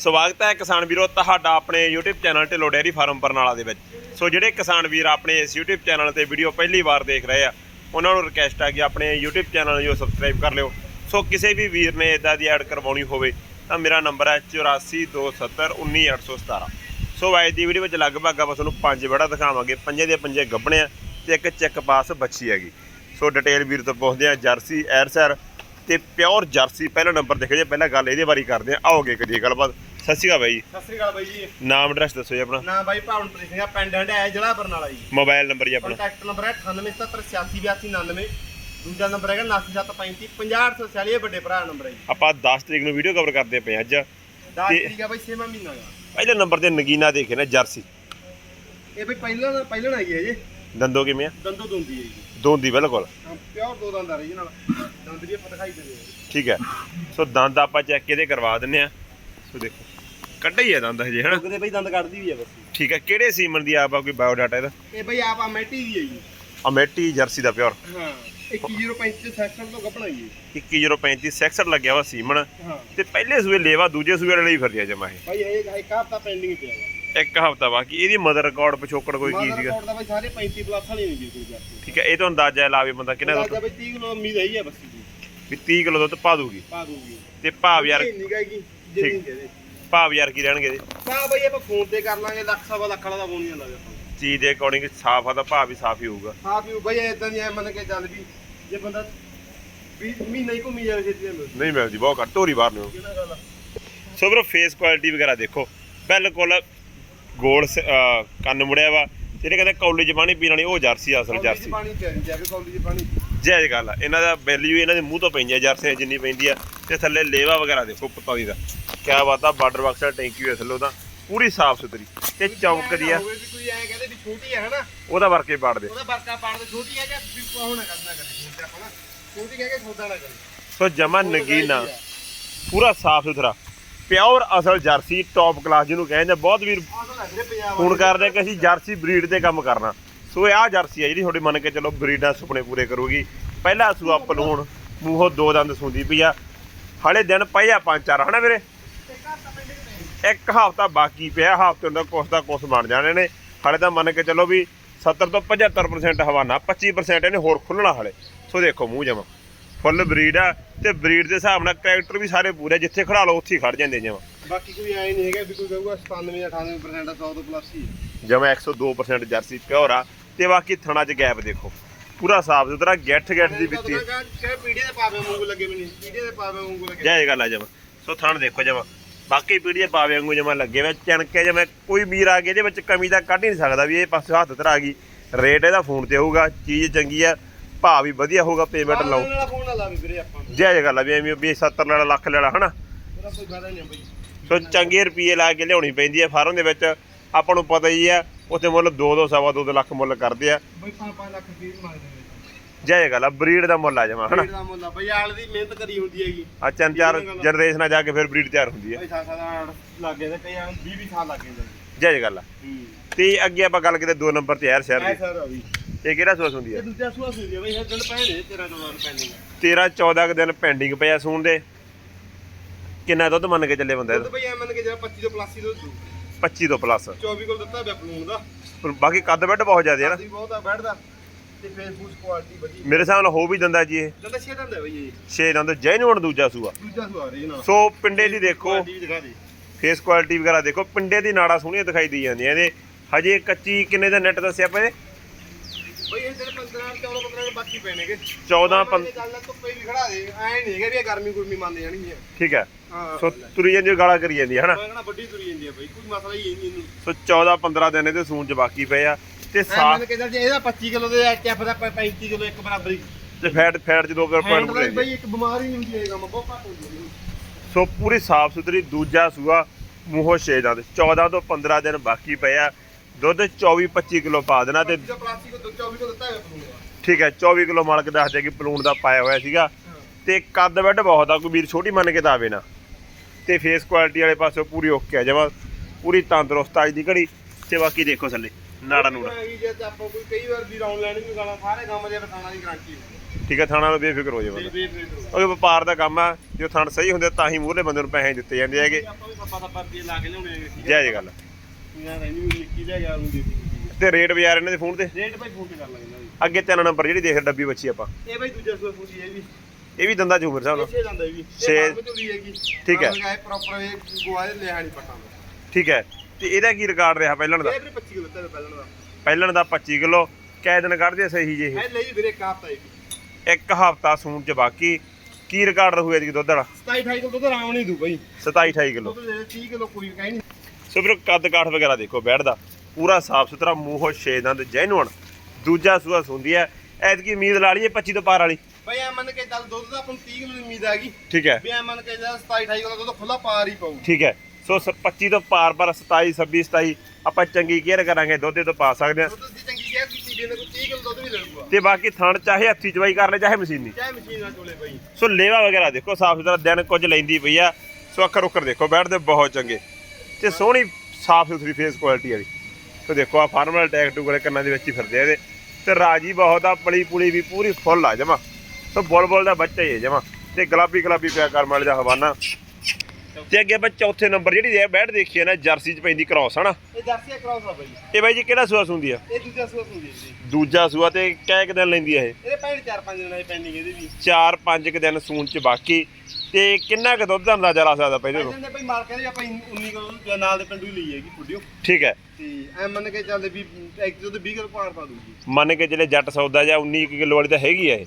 ਸਵਾਗਤ ਹੈ ਕਿਸਾਨ ਵੀਰੋ ਤੁਹਾਡਾ ਆਪਣੇ YouTube channel Dhillon dairy farm Barnala ਦੇ ਵਿੱਚ। ਸੋ ਜਿਹੜੇ ਕਿਸਾਨ ਵੀਰ ਆਪਣੇ ਇਸ YouTube ਚੈਨਲ ਤੇ ਵੀਡੀਓ ਪਹਿਲੀ ਵਾਰ ਦੇਖ ਰਹੇ ਆ, ਉਹਨਾਂ ਨੂੰ ਰਿਕਵੈਸਟ ਆ ਕਿ ਆਪਣੇ YouTube ਚੈਨਲ ਨੂੰ ਸਬਸਕ੍ਰਾਈਬ ਕਰ ਲਿਓ। ਸੋ ਕਿਸੇ ਵੀ ਵੀਰ ਨੇ ਇਦਾਂ ਦੀ ਐਡ ਕਰਵਾਉਣੀ ਹੋਵੇ, ਤਾਂ ਮੇਰਾ ਨੰਬਰ ਹੈ 8427191817 ਸੋ ਅੱਜ ਦੀ ਵੀਡੀਓ ਵਿੱਚ ਲਗਭਗ ਆਪਾਂ ਤੁਹਾਨੂੰ ਪੰਜ ਵੜਾ ਦਿਖਾਵਾਂਗੇ। ਪੰਜੇ ਦੇ ਪੰਜੇ ਗੱਬਣੇ ਆ ਤੇ ਇੱਕ ਚੈੱਕ ਪਾਸ ਬੱਚੀ ਹੈਗੀ। ਸੋ ਡਿਟੇਲ ਵੀਰ ਤੋਂ ਪੁੱਛਦੇ ਆ, ਜਰਸੀ ਐਰ ਐਰਸਰ ਤੇ ਪਿਓਰ ਜਰਸੀ। ਪਹਿਲਾ ਨੰਬਰ ਦੇਖੋ ਜੀ, ਪਹਿਲਾਂ ਗੱਲ ਇਹਦੇ ਬਾਰੇ ਕਰਦੇ ਆ। ਆਓਗੇ ਕਰੀਏ ਗੱਲਬਾਤ। ਸਤਿ ਸ਼੍ਰੀ ਅਕਾਲ ਬਾਈ ਜੀ। ਸਤਿ ਸ੍ਰੀ ਅਕਾਲ ਬਾਈ ਜੀ। ਨਾਮ ਐਡਰੈਸ ਦੱਸੋ ਜੀ ਆਪਣਾ। ਨਾਮ ਬਾਈ ਭਾਵਨਪ੍ਰੀਤ ਸਿੰਘ ਆ ਪਿੰਡ ਹੰਡਿਆ ਜ਼ਿਲ੍ਹਾ ਬਰਨਾਲਾ ਜੀ। ਮੋਬਾਈਲ ਨੰਬਰ ਜੀ ਆਪਣਾ। ਕੰਟੈਕਟ ਨੰਬਰ ਹੈ 98778899 ਦੂਜਾ ਨੰਬਰ ਹੈਗਾ 9735 50846 ਇਹ ਵੱਡੇ ਭਰਾ ਨੰਬਰ ਹੈ ਜੀ। ਆਪਾਂ 10 ਤਰੀਕ ਨੂੰ ਵੀਡੀਓ ਕਵਰ ਕਰਦੇ ਪਏ ਅੱਜ। 10 ਤੇ- ਤਰੀਕ ਆ ਬਾਈ 6ਵਾਂ ਮਹੀਨਾ ਦਾ ਪਹਿਲੇ ਨੰਬਰ ਤੇ ਨਗੀਨਾ ਦੇਖੇ ਨਾ ਜਰਸੀ। ਇਹ ਬਾਈ ਪਹਿਲਾਂ ਪਹਿਲਾਂ ਆਈ ਹੈ ਜੀ। ਦੰਦੋ ਕਿਵੇਂ ਆ? ਦੰਦੋ ਦੁੰਦੀ ਹੈ ਜੀ। ਦੋਂਦੀ ਬਿਲਕੁਲ। ਪਿਓਰ ਦੋ ਦੰਦ ਆ ਰਹੀ ਨਾਲ। ਦੰਦ ਵੀ ਆਪਾਂ ਦਿਖਾਈ ਦੇ ਰਹੇ ਠੀਕ ਹੈ। ਸੋ ਦੰਦ ਆਪਾਂ ਚੈੱਕ ਇਹਦੇ ਕਰਵਾ ਦਿੰਨੇ ਆ ਸੋ ਦੇਖੋ। ਕੱਢੇ ਹੀ ਆ ਦੰਦ ਹਜੇ ਹਨਾ? ਹਾਂ ਬਾਈ ਦੰਦ ਕੱਢਦੀ ਵੀ ਹੈ ਬਸ। ਠੀਕ ਹੈ ਕਿਹੜੇ ਸੀਮਨ ਦੀ ਆਪ ਆ ਕੋਈ ਬਾਇਓ ਡਾਟਾ ਇਹਦਾ? ਇਹ ਬਾਈ ਆਪ ਅਮੇਟੀ ਦੀ ਹੈ ਜੀ। ਅਮੇਟੀ ਜਰਸੀ ਦਾ ਪਿਓਰ ਹਾਂ 1035 ਸੈਕਸ਼ਨ ਤੋਂ ਕੱਪਣਾ ਜੀ 21035 ਸੈਕਸਰ ਲੱਗਿਆ ਵਾ ਸੀਮਨ ਹਾਂ। ਤੇ ਪਹਿਲੇ ਸੂਏ ਲੇਵਾ ਦੂਜੇ ਸੂਏ ਵਾਲੇ ਲਈ ਫਿਰਦੀ ਆ ਜਮਾ ਇਹ। ਬਾਈ ਇਹ ਇੱਕ ਹਫਤਾ ਪੈਂਡਿੰਗ ਪਿਆ ਹੈ ਇੱਕ ਹਫਤਾ ਬਾਕੀ ਇਹਦੀ ਮਦਰ ਰਿਕਾਰਡ ਪਿਛੋਕੜ ਕੋਈ ਕੀ ਮਾਦਰ ਸੀਗਾ? ਕੋਡ ਦਾ ਬਾਈ ਸਾਰੇ 35 ਪਲੱਸ ਵਾਲੀ ਨਹੀਂ ਜੀ ਕੋਈ ਜਾਤੀ ਠੀਕ ਹੈ ਇਹ ਤੋਂ ਅੰਦਾਜ਼ਾ ਲਾਵੇ ਬੰਦਾ ਕਿੰਨਾ ਦੁੱਧ ਬਾਈ 30 ਕਿਲੋ ਉਮੀਦ ਹੈ ਹੀ ਹੈ ਬੱਸੀ ਦੀ ਵੀ 30 ਕਿਲੋ ਦੁੱਧ ਪਾ ਦੂਗੀ। ਪਾ ਦੂਗੀ। ਤੇ ਭਾਵ ਯਾਰ ਜਿੰਨੀ ਕਹਦੇ ਭਾਵ ਯਾਰ ਕੀ ਰਹਿਣਗੇ ਇਹਦੇ ਪਾ ਬਾਈ ਆਪਾਂ ਫੋਨ ਤੇ ਕਰ ਲਾਂਗੇ ਲੱਖ ਸਵਾ ਲੱਖ ਵਾਲਾ ਦਾ ਫੋਨ ਨਹੀਂ ਆਉਂਦਾ ਆਪਾਂ। ਚੀਜ਼ ਦੇ ਅਕੋਰਡਿੰਗ ਸਾਫ਼ ਆ ਤਾਂ ਭਾਵ ਵੀ ਸਾਫ਼ ਹੀ ਹੋਊਗਾ। ਹਾਂ ਵੀ ਬਾਈ ਇਦਾਂ ਦੀ ਐ ਮੰਨ ਕੇ ਚੱਲ ਵੀ ਜੇ ਬੰਦਾ ਵੀ ਮਹੀਨਾ ਹੀ ਘੁੰਮੀ ਜਾਵੇ ਛੇਤੀ ਨਾਲ ਨਹੀਂ ਮਿਲਦੀ ਬਹੁਤ ਘੱਟ ਧੋਰੀ ਬਾਹਰ ਨੂੰ। ਕਿਹੜਾ ਗੱਲ ਆ? ਸੋ ਬਰੋ ਫੇਸ ਕੁਆਲਿਟੀ ਵਗੈਰਾ ਦੇਖੋ। ਬਿਲਕੁਲ ਗੋਲ ਸ- ਅਹ ਕੰਨ ਮੁੜਿਆ ਵਾ। ਜਿਹੜੇ ਕਹਿੰਦੇ ਕੌਲੀ ਚ ਪਾਣੀ ਪੀਣ ਵਾਲੀ ਉਹ ਜਰਸੀ ਆ ਅਸਲ ਕੌਲੀ 'ਚ ਜਰਸੀ। ਪਾਣੀ ਪਿਆਰੀ ਜਾਵੇ ਕੌਲੀ 'ਚ ਪਾਣੀ। ਜਾਇਜ਼ ਗੱਲ ਆ। ਇਹਨਾਂ ਦਾ ਵੈਲਿਊ ਇਹਨਾਂ ਦੇ ਮੂੰਹ ਤੋਂ ਪੈਂਦੀ ਆ ਜਰਸੀਆਂ ਜਿੰਨੀ ਪੈਂਦੀ ਆ। ਤੇ ਥੱਲੇ ਲੇਵਾ ਵਗੈਰਾ ਦੇਖੋ ਪੁੱਤਾਂ ਦੀ ਦਾ। ਕਿਆ ਬਾਤ ਆ ਬਾਰਡਰ ਬਾਕਸ ਦਾ ਟੈਂਕੀ ਹੋਇਆ ਥੱਲੇ ਉਹਦਾ। ਪੂਰੀ ਸਾਫ਼ ਸੁਥਰੀ। ਤੇ ਚੌਂਕਦੀ ਆ। ਹੋਵੇ ਵੀ ਕੋਈ ਐ ਕਹਿੰਦੇ ਵੀ ਛੋਟੀ ਹੈ ਹਨਾ? ਉਹਦਾ ਵਰਕੇ ਪਾੜਦੇ ਉਹਦਾ ਬਰਕਾ ਪਾੜ ਦੇ ਛੋਟੀ ਹੈ ਜਾਂ ਵੀ ਹੋਣਾ ਕਰਨਾ ਕਰੇ ਤੇ ਆਪਾਂ ਨਾ ਛੋਟੀ ਕਹਿ ਕੇ ਸੌਦਾ ਨਾ ਕਰੇ ਸੋ ਜਮਾ ਨਗੀਨਾ। ਪੂਰਾ ਸਾਫ਼ ਸੁਥਰਾ। ਪਿਓਰ ਅਸਲ ਜਰਸੀ ਟੌਪ ਕਲਾਸ ਜਿਹਨੂੰ ਕਹਿੰਦੇ ਬਹੁਤ ਵੀਰ ਤਾਂ ਫੋਨ ਕਰਦੇ ਆ ਕਿ ਅਸੀਂ ਜਰਸੀ ਬਰੀਡ ਤੇ ਕੰਮ ਕਰਨਾ। ਸੋ ਇਹ ਆ ਜਰਸੀ ਆ ਜਿਹੜੀ ਤੁਹਾਡੀ ਮੰਨ ਕੇ ਚਲੋ ਬਰੀਡਾਂ ਸੁਪਨੇ ਪੂਰੇ ਕਰੂਗੀ। ਪਹਿਲਾ ਸੂਆ ਪਲੂਣ ਮੂੰਹੋਂ ਦੋ ਦੰਦ ਸੁੰਦੀ ਪਈ ਆ। ਹਲੇ ਦਿਨ ਪਏ ਆ ਪੰਜ ਚਾਰ ਹਨਾ ਵੀਰੇ? ਇੱਕ ਹਫਤਾ ਬਾਕੀ ਪਿਆ ਹਫ਼ਤੇ ਦਾ ਕੁਛ ਦਾ ਕੁਛ ਬਣ ਜਾਣੇ ਨੇ। ਹਲੇ ਤਾਂ ਮੰਨ ਕੇ ਚੱਲੋ ਵੀ 70 ਤੋਂ 75% ਹਵਾਨਾ 25% ਇਹਨੇ ਹੋਰ ਖੁੱਲਣਾ ਹਲੇ। ਸੋ ਦੇਖੋ ਮੂੰਹ ਜਮਾ। ਫੁੱਲ ਬਰੀਡ ਆ ਤੇ ਬਰੀਡ ਦੇ ਹਿਸਾਬ ਨਾਲ ਕੈਰੈਕਟਰ ਵੀ ਸਾਰੇ ਪੂਰੇ ਜਿੱਥੇ ਖੜਾ ਲਓ ਉੱਥੇ ਹੀ ਖੜ ਜਾਂਦੇ ਜਮਾ। ਬਾਕੀ ਕੋਈ ਐ ਨਹੀਂ ਹੈਗਾ ਵੀ ਕੋਈ ਕਹੂਗਾ 97 98% 100 ਤੋਂ ਪਲੱਸ ਹੀ ਹੈ। ਜਮਾ 102% ਜਰਸੀ ਪਿਓਰ ਆ। ਤੇ ਬਾਕੀ ਥਣਾ 'ਚ ਗੈਪ ਦੇਖੋ। ਪੂਰਾ ਸਾਫ਼ ਸੁਥਰਾ ਗੱਠ ਗੱਠ ਦੀ ਬਿੱਤੀ ਕਿ ਪੀੜੀਆਂ ਦੇ ਪਾਵੇ ਵਾਂਗੂ ਲੱਗੇ ਮੈਨੂੰ? ਪੀੜੀਆਂ ਦੇ ਪਾਵੇ ਵਾਂਗੂ ਲੱਗੇ। ਜਾਏ ਗੱਲ ਆ ਜਮਾ। ਸੋ ਥਣ ਦੇਖੋ ਜਮਾ। ਬਾਕੀ ਪੀੜੀਏ ਪਾਵੇ ਵਾਂਗੂ ਜਮਾ ਲੱਗੇ ਵੇ ਚਣਕੇ ਜਮਾ ਕੋਈ ਵੀਰ ਆ ਗਿਆ ਇਹਦੇ ਵਿੱਚ ਕਮੀ ਤਾਂ ਕੱਢ ਨਹੀਂ ਸਕਦਾ ਵੀ ਇਹ ਪਾਸੇ ਹੱਥ ਧਰਾ ਗਈ। ਰੇਟ ਇਹਦਾ ਫੋਨ ਤੇ ਹੋਊਗਾ ਚੀਜ਼ ਚੰਗੀ ਆ ਭਾਅ ਵੀ ਵਧੀਆ ਹੋਊਗਾ ਪੇਮੈਂਟ ਲਾਓ ਨੂੰ ਜਾਏ ਗੱਲ ਆ ਵੀ ਐਵੇਂ ਵੀ 70 ਲੈਣਾ ਲੱਖ ਲੈਣਾ ਹਨਾ? ਸੋ ਚੰਗੇ ਰੁਪਏ ਲਾ ਕੇ ਲਿਆਉਣੀ ਪੈਂਦੀ ਹੈ ਫਾਰਮ ਦੇ ਵਿੱਚ। ਆਪਾਂ ਨੂੰ ਪਤਾ ਹੀ ਆ ਉੱਥੇ ਮੁੱਲ 2 2 ਸਵਾ 2 ਲੱਖ ਮੁੱਲ ਕਰਦੇ ਆ। ਬਈ 5-5 ਲੱਖ ਰੁਪਏ ਵੀ ਮੰਗਦੇ ਨੇ ਜਾਏ ਗੱਲ ਆ ਬਰੀਡ ਦਾ ਮੁੱਲ ਆ ਜਮਾ ਹਨਾ? ਬੀੜ ਦਾ ਮੁੱਲ ਆ। ਬਈ ਆਲ ਦੀ ਮਿਹਨਤ ਕਰੀ ਹੁੰਦੀ ਹੈਗੀ। ਆ ਤਿੰਨ ਚਾਰ ਜਨਰੇਸ਼ਨਾਂ ਜਾ ਕੇ ਫਿਰ ਬਰੀਡ ਤਿਆਰ ਹੁੰਦੀ ਹੈ ਬਈ ਸਾਲ ਸਾਲ ਲੱਗ ਗਏ ਤੇ ਕਈ 20 20 ਸਾਲ ਲੱਗ ਗਏ ਜਾਇਜ਼ ਗੱਲ ਆ। ਹੂੰ। ਤੇ ਅੱਗੇ ਆਪਾਂ ਗੱਲ ਕਰਦੇ ਦੋ ਨੰਬਰ ਤੇ ਯਾਰ ਸ਼ਹਿਰ ਦੀ। ਸਰ ਅਭੀ ਇਹ ਕਿਹੜਾ ਸੋਸ ਹੁੰਦੀ ਇਹ ਹੈ ਦੂਜਾ ਸੂਆ ਸੀ ਬਈ ਇਹ ਦਿਨ ਨੇ 13 14 ਪੈਂਡਿੰਗ 13 14 ਕੁ ਦਿਨ ਪੈਂਡਿੰਗ ਪਿਆ ਸੂਣ ਦੇ। ਕਿੰਨਾ ਦੁੱਧ ਮੰਨ ਕੇ ਚੱਲੇ ਬੰਦਾ ਦੁੱਧ ਬਈ ਐ ਮੰਨ ਕੇ ਜਿਹੜਾ 25 ਤੋਂ ਪਲੱਸ ਹੀ ਦੁੱਧ ਦੂ 25 ਤੋਂ ਪਲੱਸ 24 ਕੋਲ ਦਿੱਤਾ ਬਿਆ ਪਲੂਨ ਦਾ ਬਾਕੀ ਕੱਦ ਬੈੱਡ ਬਹੁਤ ਜ਼ਿਆਦਾ ਹੈ ਨਾ। ਬਹੁਤ ਆ ਬੈਠਦਾ ਤੇ ਫੇਸਬੁੱਕ ਕੁਆਲਿਟੀ ਵਧੀਆ। ਮੇਰੇ ਹਿਸਾਬ ਨਾਲ ਹੋ ਵੀ ਦਿੰਦਾ ਜੀ ਇਹ। ਜੰਦਾ ਛੇ ਦੰਦਾ ਬਈ ਇਹ। 6 ਦੰਦ ਜੈਨੂਨ ਦੂਜਾ ਸੂਆ। ਦੂਜਾ ਸੂਆ ਰਹੀ ਨਾ ਸੋ ਪਿੰਡੇ ਦੀ ਦੇਖੋ। ਦੇ। ਫੇਸ ਕੁਆਲਿਟੀ ਵਗੈਰਾ ਦੇਖੋ। ਪਿੰਡੇ ਦੀ ਨਾੜਾ ਸੋਹਣੀਆਂ ਦਿਖਾਈ ਦੀ ਜਾਂਦੀਆਂ ਇਹਦੇ ਹਜੇ ਕੱਚੀ ਕਿੰਨੇ ਦਾ ਨੈਟ ਦੱਸਿਆ ਇਹਦੇ ਬਈ ਇਹ ਜਿਹੜੇ 15 14 15 ਦੇ ਬਾਕੀ ਪੈਣਗੇ 14 ਪੰਜ ਚੱਲ ਧੁੱਪੇ ਵੀ ਖੜਾ ਦੇ ਐ ਨਹੀਂ ਹੈਗਾ ਵੀ ਇਹ ਗਰਮੀ ਗੁਰਮੀ ਮੰਨ ਜਾਣਗੀਆਂ ਠੀਕ ਹੈ। ਹਾਂ। ਸੋ ਤੁਰੀ ਜਾਂਦੀ ਗਾਲਾਂ ਕਰੀ ਜਾਂਦੀ ਹੈ ਹਨਾ? ਮੈਂ ਕਹਿੰਦਾ ਵੱਡੀ ਤੁਰੀ ਜਾਂਦੀ ਆ ਬਈ ਕੋਈ ਮਸਲਾ ਹੀ ਨਹੀਂ ਇਹਨੂੰ। ਸੋ 14 15 ਦਿਨ ਇਹਦੇ ਸੂਣ ਚ ਬਾਕੀ ਪਏ ਆ ਤੇ ਐ ਸਾਫ਼ ਮੰਨ ਕੇ ਚੱਲ ਜੇ ਇਹਦਾ 25 ਕਿਲੋ ਦੇ ਐਚਐਫ ਦਾ 35 ਕਿਲੋ ਇੱਕ ਬਰਾਬਰ। ਹੀ ਤੇ ਫੈਟ ਫੈਟ ਚ ਦੋ ਪੁਆਇੰਟ ਹੈਂਡ ਬਣੇ ਬਈ ਇੱਕ ਬਿਮਾਰੀ ਨਹੀਂ ਹੁੰਦੀ ਇਹ ਕੰਮ ਬਹੁਤ ਘੱਟ ਹੁੰਦੀ ਹੈ ਸੋ ਪੂਰੀ ਸਾਫ਼ ਸੁਥਰੀ ਦੂਜਾ ਸੂਆ ਮੂੰਹੋਂ ਛੇ ਦੰਦ 14 ਤੋਂ 15 ਦਿਨ ਬਾਕੀ ਪਏ ਆ। ਦੁੱਧ 24 25 ਕਿਲੋ ਪਾ ਦੇਣਾ ਤੇ ਜੋ ਪਲਾਸਟਿਕ ਤੋਂ 24 ਕੋ ਦਿੱਤਾ ਹੈ ਪਲੂਨ ਠੀਕ ਹੈ 24 ਕਿਲੋ ਮਾਲਕ ਦੱਸਦੇ ਕਿ ਪਲੂਣ ਦਾ ਪਾਇਆ ਹੋਇਆ ਸੀਗਾ। ਤੇ ਕੱਦ ਵੱਡ ਬਹੁਤ ਆ ਕੋਈ ਵੀਰ ਛੋਟੀ ਮੰਨ ਕੇ ਤਾਂ ਆਵੇ ਨਾ। ਤੇ ਫੇਸ ਕੁਆਲਿਟੀ ਵਾਲੇ ਪਾਸੋਂ ਪੂਰੀ ਓਕੇ ਆ ਜਮਾ ਪੂਰੀ ਤੰਦਰੁਸਤ ਅੱਜ ਦੀ ਘੜੀ। ਤੇ ਬਾਕੀ ਦੇਖੋ ਥੱਲੇ ਨਾੜਾ ਨੂੜਾ। ਹੈਗੀ ਜੇ ਤੇ ਆਪਾਂ ਕੋਈ ਕਈ ਵਾਰ ਵੀ ਰਾਉਂਡ ਲੈਣੀ ਵੀ ਗਾਲਾਂ ਸਾਰੇ ਕੰਮ ਦੇ ਬਤਾਣਾ ਦੀ ਗਾਰੰਟੀ ਹੁੰਦੀ ਠੀਕ ਹੈ ਥਾਣਾ ਦਾ ਬੇਫਿਕਰ ਹੋ ਜਾਵੇ ਬੰਦਾ। ਉਹ ਵਪਾਰ ਦਾ ਕੰਮ ਆ ਜੋ ਥਣ ਸਹੀ ਹੁੰਦੇ ਤਾਂ ਹੀ ਮੂਹਰੇ ਬੰਦੇ ਨੂੰ ਪੈਸੇ ਦਿੱਤੇ ਜਾਂਦੇ ਹੈਗੇ। ਆਪਾਂ ਵੀ ਪੱਪਾ ਦਾ ਪਰਦੀ ਲਾ ਕੇ ਲਿਆਉਣੇ ਹੈਗੇ ਠੀਕ ਜੈ ਜੀ ਗੱਲ। ਰਹਿੰਦੀ ਵੀ ਨਿੱਕੀ ਲੈ ਗਿਆ ਉਹਨੂੰ ਦੇ। ਤੇ ਰੇਟ ਬਾਜ਼ਾਰ ਇਹਨਾਂ ਦੇ ਫੋਨ ਤੇ। ਰੇਟ ਭਾਈ ਫੋਨ ਤੇ ਕਰ ਲਾਂਗੇ ਇਹਨਾਂ ਅੱਗੇ ਤਿੰਨ ਨੰਬਰ ਜਿਹੜੀ ਦੇਖ ਡੱਬੀ ਬੱਚੀ ਆਪਾਂ। ਇਹ ਭਾਈ ਦੂਜਾ ਸੂਆ ਫੂਜੀ ਇਹ ਵੀ। ਇਹ ਵੀ ਦੰਦਾ ਝੂਮਰ ਸਾਹਿਬ ਨਾਲ। ਛੇ ਜਾਂਦਾ ਇਹ ਵੀ। ਛੇ। ਇਹ ਝੋਲੀ ਹੈਗੀ। ਠੀਕ ਹੈ। ਇਹ ਪ੍ਰੋਪਰ ਇਹ ਗੋਆ ਦੇ ਲਿਆ ਨਹੀਂ ਪਟਾਂ ਦਾ। ਠੀਕ ਹੈ। ਤੇ ਇਹਦਾ ਕੀ ਰਿਕਾਰਡ ਰਿਹਾ ਪਹਿਲਣ ਦਾ? ਇਹ ਵੀ 25 ਕਿਲੋ ਤੇ ਪਹਿਲਾਂ ਦਾ। ਪਹਿਲਣ ਦਾ 25 ਕਿਲੋ। ਕੈ ਦਿਨ ਕੱਢਦੇ ਆ ਸਹੀ ਜੇ ਇਹ ਇਹ ਲਈ ਵੀਰੇ ਕਾਪਤਾ ਇਹ ਇੱਕ ਹਫਤਾ ਸੂਣ ਚ ਬਾਕੀ। ਕੀ ਰਿਕਾਰਡ ਰਹੂ ਇਹਦੀ ਦੁੱਧ ਵਾਲਾ? 27 28 ਕਿਲੋ ਦੁੱਧ ਆਰਾਮ ਨਹੀਂ ਦੂ ਭਾਈ। 27 28 ਕਿਲੋ। ਦੁੱਧ ਦੇ 30 ਕਿਲੋ ਕੋਈ ਕਹਿ ਨਹੀਂ। ਸੋ ਵੀਰੋ ਕੱਦ ਕਾਠ ਵਗੈਰਾ ਦੇਖੋ ਬੈਠਦਾ। ਪੂਰਾ ਸਾਫ਼ ਸੁਥਰਾ ਮੂੰਹੋਂ ਛੇ ਦੰਦ ਜੈਨੂਨ ਦੂਜਾ ਸੂਆ ਸੁੰਦੀ ਹੈ। ਐਤਕੀ ਉਮੀਦ ਲਾ ਲਈਏ 25 ਤੋਂ ਪਾਰ ਵਾਲੀ। ਭਾਈ ਐ ਮੰਨ ਕੇ ਚੱਲ ਦੁੱਧ ਦਾ ਆਪਾਂ ਨੂੰ 30 ਕਿਲੋ ਦੀ ਉਮੀਦ ਆ ਗਈ। ਠੀਕ ਹੈ। ਵੀ ਐ ਮੰਨ ਕੇ ਚੱਲ 27 28 ਕਿਲੋ ਦੁੱਧ ਖੁੱਲਾ ਪਾਰ ਹੀ ਪਊ। ਠੀਕ ਹੈ। ਸੋ ਸ- 25 ਤੋਂ ਪਾਰ ਪਰ 27 26 27 ਆਪਾਂ ਚੰਗੀ ਕੇਅਰ ਕਰਾਂਗੇ ਦੁੱਧ ਤੋਂ ਪਾ ਸਕਦੇ ਹਾਂ। ਦੁੱਧ ਦੀ ਚੰਗੀ ਕਿਹਾ ਕੀਤੀ ਜੇ ਕੋਈ 30 ਕਿਲੋ ਦੁੱਧ ਵੀ ਲੈ ਲੂਗਾ ਤੇ ਬਾਕੀ ਥਣ ਚਾਹੇ ਹੱਥੀ ਚਵਾਈ ਕਰ ਲੈ ਚਾਹੇ ਮਸ਼ੀਨੀ। ਚਾਹੇ ਮਸ਼ੀਨ ਨਾਲ ਚੋਲੇ ਭਾਈ ਸੋ ਲੇਵਾ ਵਗੈਰਾ ਦੇਖੋ ਸਾਫ਼ ਸੁਥਰਾ ਦਿਨ ਕੁਝ ਲੈਂਦੀ ਪਈ ਆ। ਸੋ ਅੱਖਰ ਉੱਕਰ ਦੇਖੋ ਬੈਠਦੇ ਬਹੁਤ ਚੰਗੇ। ਤੇ ਸੋਹਣੀ ਸਾਫ਼ ਸੁਥਰੀ ਫੇਸ ਕੁਆਲਿਟੀ ਵਾਲੀ। ਸੋ ਦੇਖੋ ਆ ਫਾਰਮਲ ਟੈਗ ਟੂ ਕੰਨਾਂ ਦੇ ਵਿੱਚ ਹੀ ਫਿਰਦੇ ਆ ਇਹਦੇ। ਤੇ ਰਾਜੀ ਬਹੁਤ ਆ, ਪਲੀ ਪੁਲੀ ਵੀ ਪੂਰੀ ਫੁੱਲ ਆ ਜਮਾ। ਸੋ ਬੋਲ ਬੋਲ ਦਾ ਬੱਚਾ ਹੀ ਹੈ ਜਮਾ। ਤੇ ਗੁਲਾਬੀ ਗੁਲਾਬੀ ਪਿਆ ਕਰ ਵਾਲੇ ਦਾ ਹਵਾਨਾ। ਤੇ ਅੱਗੇ ਆਪਾਂ ਚੌਥੇ ਨੰਬਰ ਜਿਹੜੀ ਹੈ ਬੈਠ ਦੇਖੀਏ ਨਾ ਜਰਸੀ ਚ ਪੈਂਦੀ ਕ੍ਰਾਸ ਹਨਾ? ਇਹ ਜਰਸੀ ਕ੍ਰਾਸ ਆ ਭਾਈ ਇਹ ਬਾਈ ਜੀ ਕਿਹੜਾ ਸੂਆ ਸੁੰਦੀ ਆ? ਇਹ ਦੂਜਾ ਸੂਆ ਹੁੰਦੀ ਜੀ। ਦੂਜਾ ਸੂਆ ਤੇ ਕਹਿ ਕਿ ਦਿਨ ਲੈਂਦੀ ਆ ਇਹ? ਇਹਦੇ ਪੈਣ ਚਾਰ ਪੰਜ ਦਿਨਾਂ ਦੀ ਪੈਂਡਿੰਗ ਇਹਦੀ ਵੀ। 4-5 ਦਿਨ ਸੂਣ ਚ ਬਾਕੀ। ਤੇ ਕਿੰਨਾ ਕੁ ਦੁੱਧ ਦਾ ਅੰਦਾਜ਼ਾ ਲਾ ਸਕਦਾ ਪਹਿਲੇ ਤੋਂ ਭਾਈ ਮਾਰ ਕਹਿੰਦੇ ਆਪਾਂ 19 ਕਿਲੋ ਨਾਲ ਦੇ ਪਿੰਡੂ ਹੀ ਲਈ ਹੈਗੀ ਫੁੱਡਿਓ ਠੀਕ ਹੈ। ਤੇ ਐ ਮੰਨ ਕੇ ਚੱਲਦੇ ਵੀ ਇੱਕ ਦੁੱਧ 20 ਕਿਲੋ ਪਾਰ ਪਾ ਦੂਗੀ ਮੰਨ ਕੇ ਜਿਹੜੇ ਜੱਟ ਸੌਦਾ ਜਾਂ 19 ਕੁ ਕਿਲੋ ਵਾਲੀ ਤਾਂ ਹੈਗੀ ਆ ਇਹ।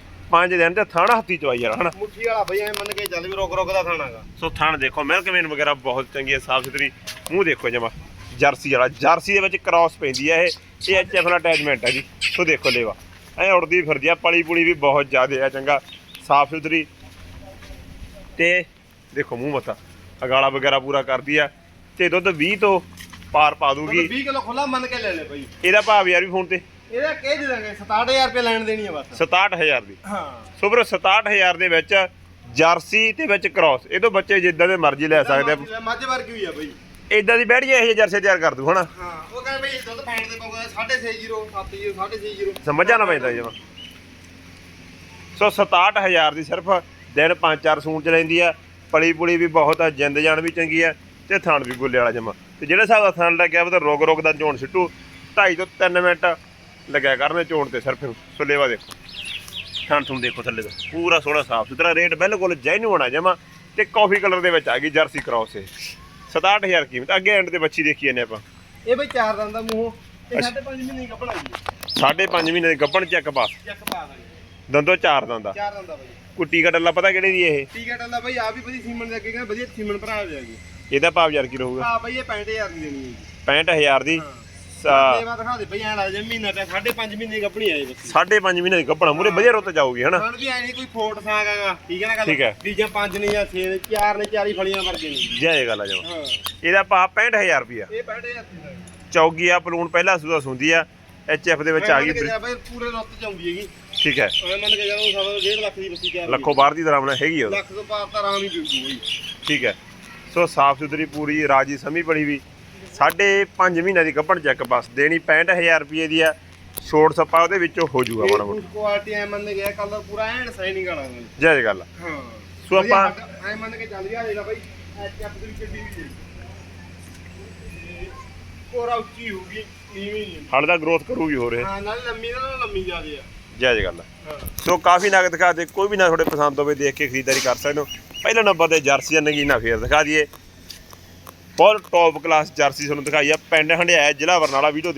ਪੰਜ ਦਿਨ ਤੇ ਥਾਣਾ ਹੱਥੀ ਚਵਾਈ ਯਾਰ ਹਨਾ? ਮੁੱਠੀ ਵਾਲਾ ਬਈ ਐ ਮੰਨ ਕੇ ਚੱਲ ਵੀ ਰੋਕ ਰੋਕ ਦਾ ਥਾਣਾਗਾ ਸੋ ਥਾਣ ਦੇਖੋ ਮਿਲਕ ਮੇਨ ਵਗੈਰਾ ਬਹੁਤ ਚੰਗੀ ਹੈ ਸਾਫ਼ ਸੁਥਰੀ ਮੂੰਹ ਦੇਖੋ ਜਮਾ ਜਰਸੀ ਵਾਲਾ। ਜਰਸੀ ਦੇ ਵਿੱਚ ਕ੍ਰਾਸ ਪੈਂਦੀ ਹੈ ਇਹ। ਇਹ ਐਚਐਫ ਦਾ ਅਟੈਚਮੈਂਟ ਹੈ ਜੀ। ਸੋ ਦੇਖੋ ਲੇਵਾ। ਐ ਉੜਦੀ ਫਿਰਦੀ ਆ ਪਲੀ ਪੁਲੀ ਵੀ ਬਹੁਤ ਜ਼ਿਆਦਾ ਹੈ ਚੰਗਾ। ਸਾਫ਼ ਸੁਥਰੀ ਤੇ ਦੇਖੋ ਮੂੰਹ ਮਤਾ ਅਗਾਲਾ ਵਗੈਰਾ ਪੂਰਾ ਕਰਦੀ ਆ। ਤੇ ਦੁੱਧ 20 ਤੋਂ ਪਾਰ ਪਾ ਦੂਗੀ। 20 ਕਿਲੋ ਖੁੱਲਾ ਮੰਨ ਕੇ ਲੈ ਲੈ ਬਾਈ। ਇਹਦਾ ਭਾਵ ਯਾਰ ਵੀ ਫੋਨ ਤੇ। ਇਹਦਾ ਕਹਿ ਦੇ ਦਾਂਗੇ 67000 ਰੁਪਏ ਲੈਣ ਦੇਣੀ ਆ ਬਸ। 67000 ਦੀ। ਹਾਂ। ਸੋ ਵੀਰੋ 67000 ਦੇ ਵਿੱਚ ਜਰਸੀ ਤੇ ਵਿੱਚ ਕ੍ਰਾਸ ਇਹ ਤੋਂ ਬੱਚੇ ਜਿੱਦਾਂ ਦੇ ਮਰਜ਼ੀ ਲੈ ਸਕਦੇ ਆ। ਮੱਝ ਵਰਗੀ ਹੋਈ ਆ ਭਾਈ ਇਦਾਂ ਦੀ ਜੇ ਇਹ ਜਰਸੀ ਤਿਆਰ ਕਰ ਦੂ ਹਨਾ? ਹਾਂ ਉਹ ਕਹਿੰਦਾ ਭਾਈ ਦੁੱਧ ਪੈਣ ਦੇ ਪਊਗਾ 6.50 70 6.50 ਸਮਝਿਆ ਨਾ ਪੈਂਦਾ ਜਮਾ ਸੋ 67000 ਦੀ ਸਿਰਫ ਦਿਨ 5-4 ਸੂਣ ਚ ਲੈਂਦੀ ਆ। ਪਲੀ ਪੁਲੀ ਵੀ ਬਹੁਤ ਆ ਜਿੰਦ ਜਾਨ ਵੀ ਚੰਗੀ ਆ ਤੇ ਥਣ ਵੀ ਗੁੱਲੇ ਵਾਲਾ ਜਮਾ। ਤੇ ਜਿਹੜੇ ਹਿਸਾਬ ਦਾ ਥਣ ਲੱਗਿਆ ਉਹ ਤਾਂ ਰੋਗ ਰੋਗ ਦਾ ਝੋਣ ਸਿੱਟੂ। 2.5 ਤੋਂ 3 ਮਿੰਟ ਲੱਗਿਆ ਕਰਨੇ ਝੋਣ ਤੇ ਸਿਰਫ ਸੋ ਲੇਵਾ ਦੇਖੋ। ਥਣ ਥਣ ਦੇਖੋ ਥੱਲੇ ਦਾ। ਪੂਰਾ ਸੋਹਣਾ ਸਾਫ਼ ਸੁਥਰਾ ਰੇਟ ਬਿਲਕੁਲ ਜੈਨੂਨ ਆ ਜਮਾ ਤੇ ਕਾਫੀ ਕਲਰ ਦੇ ਵਿੱਚ ਆ ਗਈ ਜਰਸੀ ਕ੍ਰਾਸ ਇਹ। 67000 ਕੀਮਤ ਅੱਗੇ ਐਂਡ ਤੇ ਬੱਚੀ ਦੇਖੀ ਜਾਂਦੇ ਆਪਾਂ। ਇਹ ਭਾਈ ਚਾਰ ਦੰਦ ਦਾ ਮੂੰਹ। ਤੇ ਸਾਢੇ ਪੰਜ ਮਹੀਨੇ ਕੱਪੜਾ ਜੀ। ਸਾਢੇ ਪੰਜ ਮਹੀਨੇ ਦੇ ਗੱਭਣ ਚੈੱਕ ਪਾਸ ਚੱਕ ਦੰਦੋ ਚਾਰ ਦੰਦਾ ਚਾਰ ਦੰਦ ਦਾ ਭਾਈ ਕੁੱਟੀ ਕਟੱਲਾ ਪਤਾ ਕਿਹੜੇ ਦੀ ਇਹ? ਟੀਕਾ ਟੱਲਾ ਭਾਈ ਆ ਵੀ ਵਧੀਆ ਸੀਮਨ ਦੇ ਅੱਗੇ ਕਹਿੰਦਾ ਵਧੀਆ ਸੀਮਨ ਭਰਾ ਆ ਜਾਏਗੀ ਇਹਦਾ ਭਾਵ ਯਾਰ ਕੀ ਰਹੂਗਾ? ਆ ਭਾਈ ਇਹ 65000 ਦੀ ਦੇਣੀ ਹੈ 65000 ਦੀ? ਸਾ- ਸੇਵਾ ਦਿਖਾ ਦੇ ਭਾਈ ਐਂ ਲੱਗ ਜਾ ਮਹੀਨਾ ਪਿਆ ਸਾਢੇ ਪੰਜ ਮਹੀਨੇ ਦੀ ਕੱਪਣੀ ਆਏ ਬੱਚੀ ਸਾਢੇ ਪੰਜ ਮਹੀਨੇ ਦੀ ਗੱਭਣ ਮੂਰੇ ਵਧੀਆ ਰੁੱਤ ਜਾਊਗੀ ਹਨਾ? ਹੁਣ ਵੀ ਐ ਨਹੀਂ ਕੋਈ ਫੋਟ ਸਾਗ ਹੈਗਾ ਠੀਕ ਹੈ ਨਾ ਗੱਲ? ਠੀਕ ਹੈ। ਬੀਜਾਂ ਪੰਜ ਨੇ ਜਾਂ ਛੇ ਨੇ ਚਾਰ ਨੇ ਚਾਰੀ ਫਲੀਆਂ ਵਰਗੇ ਨੇ। ਜੈ ਇਹ ਗੱਲ ਆ ਜਮਾ। ਹਾਂ। ਇਹਦਾ ਭਾਅ 65000 ਰੁਪਿਆ ਇਹ 65000 ਦੀ ਹੈ ਚੌਗੀ ਆ ਪਲੂਣ ਪਹਿਲਾ ਸੂਦਾ ਸੁੰਦੀ ਆ ਐਚਐਫ ਦੇ ਵਿੱਚ ਆ ਗਈ ਮੈਂ ਭਾਈ ਪੂਰੇ ਰੁੱਤ ਚ ਆਉਂਦੀ ਹੈਗੀ। ਠੀਕ ਹੈ। ਐ ਮੰਨ ਕੇ ਜਦੋਂ ਸਵਾ 1.5 ਲੱਖ ਦੀ ਬੱਚੀ ਤਿਆਰ ਹੋਈ। ਲੱਖੋ ਬਾਹਰ ਦੀ ਦਰਾਮ ਨਾਲ ਹੈਗੀ ਆ ਉਹ ਲੱਖ ਤੋਂ ਪਾਰ ਤਾਂ ਆਰਾਮ ਹੀ ਜੁੜੂ ਬਈ। ਠੀਕ ਹੈ। ਸੋ ਸਾਫ਼ ਸੁਥਰੀ ਪੂਰੀ ਰਾਜੀ ਸਮੀ ਵੀ। ਸਾਢੇ ਪੰਜ ਮਹੀਨਿਆਂ ਦੀ ਗੱਭਣ ਚੈੱਕ ਬਸ ਦੇਣੀ 65000 ਰੁਪਏ ਦੀ ਆ ਛੋਟ ਸੱਪਾ ਉਹਦੇ ਵਿੱਚੋਂ ਹੋ ਜਾਊਗਾ ਮਾੜਾ ਮੋਟਾ। ਕੁਆਲਿਟੀ ਐ ਮੰਨ ਗਿਆ ਕਲਰ ਪੂਰਾ ਐਂਡ ਸਾਈਨਿੰਗ ਵਾਲਾ ਜੈ ਗੱਲ। ਹਾਂ। ਸੋ ਆਪਾਂ- ਐ ਮੰਨ ਕੇ ਚੱਲ ਗਿਆ ਜਿਹੜਾ ਭਾਈ ਐ ਚੱਪ ਦੀ ਗੱਡੀ ਵੀ ਕੋਰਾ ਉੱਚੀ ਹੋਊਗੀ ਨੀਵੀਂ ਨਹੀਂ ਹਲ ਦਾ ਗਰੋਥ ਕਰੂਗੀ ਹੋ ਰਿਹਾ ਹਾਂ ਨਾਲ ਲੰਮੀ ਨਾਲ ਲੰਮੀ ਜ਼ਿਆਦੇ ਆ। ਜੈ ਇਹ ਗੱਲ। ਹਾਂ। ਸੋ ਕਾਫੀ ਨਗ ਦਿਖਾ ਦੇ ਕੋਈ ਵੀ ਨਾ ਤੁਹਾਡੇ ਪਸੰਦ ਹੋਵੇ ਦੇਖ ਕੇ ਖਰੀਦਦਾਰੀ ਕਰ ਸਕਦੇ ਹੋ। ਪਹਿਲੇ ਨੰਬਰ ਤੇ ਜਰਸੀ ਦਾ ਨਗੀਨਾ ਫੇਰ ਦਿਖਾ ਦਈਏ। ਬਹੁਤ ਟੌਪ ਕਲਾਸ ਜਰਸੀ ਤੁਹਾਨੂੰ ਦਿਖਾਈ ਆ ਪਿੰਡ ਹੰਡਿਆਇਆ ਜ਼ਿਲ੍ਹਾ ਬਰਨਾਲਾ ਵੀਡੀਓ